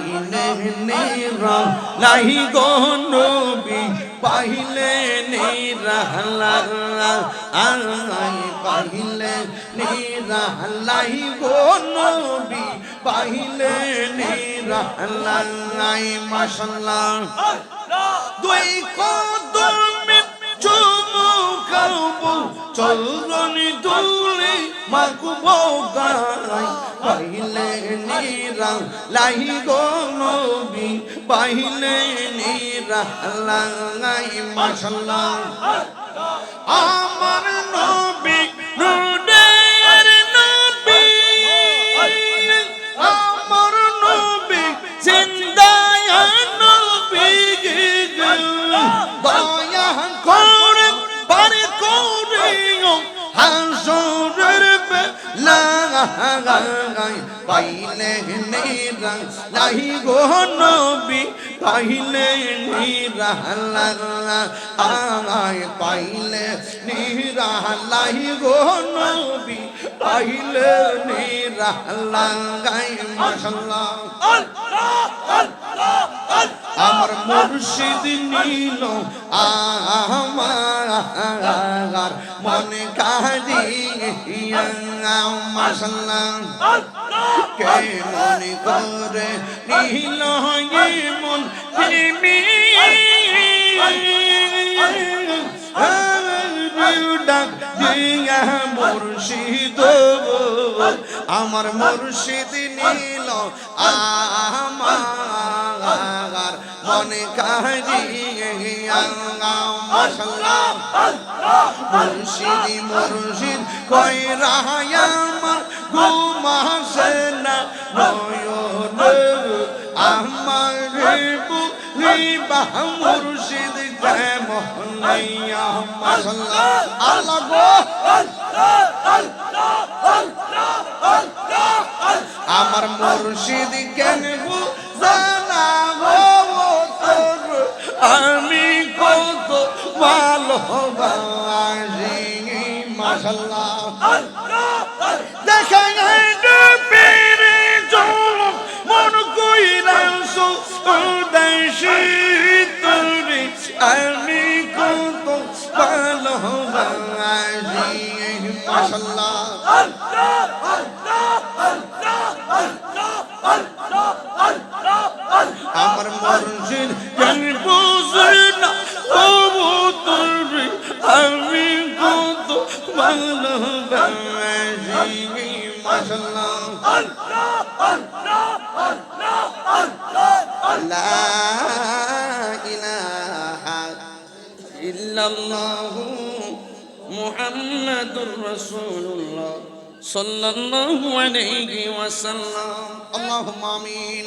পাইলে লাহি গো নবী পাইলে নিরা আই পাইলে নিরা লাহি গো নবী পাইলে নিরা লাই মাশাল্লাহ। দুই কদমে চুমু কাবু চলনি মাকুব গাই পাইলে নিরা লাহি গো নবী পাইলে নিরা লাই মাশাল্লাহ। আমার নবী নুরের নবী, আমার নবী, জিন্দায় নবী দয়া পাইলে নিরা নাহি গো নবী, পাইলে নিরা আমায় পাইলে নিরা লাহি গো নবী, পাইলে নিরা গাই মাশাল্লাহ। আমার মুর্শিদ নীল, আমার মনে কাজিয়া মাশাল্লাহ, কে মনে করে নীল মন প্রেমী? ডাক দিয়া মুর্শিদ। আমার মুর্শিদ নীল, আমার মনে মাশাল্লাহ মুর্শিদ মুর্শিদ কই রাহায় ঘুমাসে না আমার মুর্শিদ কেমন নাইয়া মাশাল্লাহ আল্লাহ আমি কত ভালোবাসি মাশাল্লাহ দেখা পেরে চল মন কইরাস উদাসী তোরে আমি কত ভালোবাসি মাশাল্লাহ محمد رسول الله صلى الله عليه وسلم اللهم امين